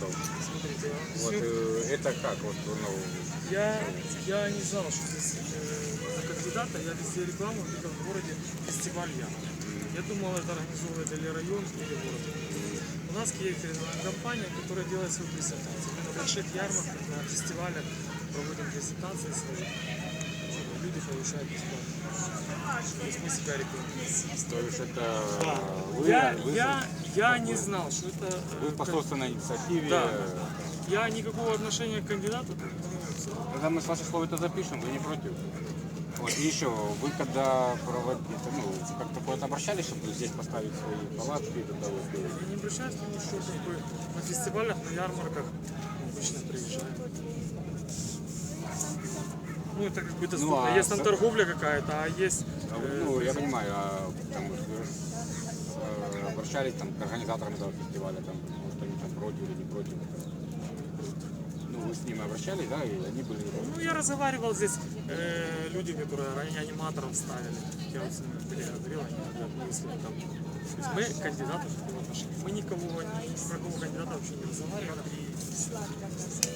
я вам Вот э, это как? Вот, ну, Я, я не знал, что здесь э, кандидата. Я везде рекламу видел в городе фестиваль Яма. Я думал, это организовывает или район, или город. У нас кейтеринговая компания, которая делает свою презентацию. Мы на больших ярмарках, на фестивалях проводим презентации свои. Люди получают бесплатно. То есть мы себя рекламируем. то есть это Да. вы, я, вы, я, я не знал, что это... э, вы по собственной инициативе. Да. Я никакого отношения к кандидату. Когда мы с вашей слов это запишем, вы не против? Вот, и еще, вы когда проводите, ну, как-то куда-то обращались, чтобы здесь поставить свои палатки и тогда вот, Я не обращаюсь, потому что как бы на фестивалях, на ярмарках обычно приезжаю. Ну, это как бы доступно. а есть там торговля какая-то, а есть... а э, ну, я понимаю, а там, вот, вы же, э, обращались там, к организаторам этого фестиваля, там, может, они там против или не против. Ну, вы с ними обращались, да, и они были... Ну, я разговаривал здесь э, люди, которые аниматоров ставили. Я вот с ними переговорил, они говорят, ну, там... То есть мы кандидаты. Мы никого, ни кандидата вообще не разговаривали. И...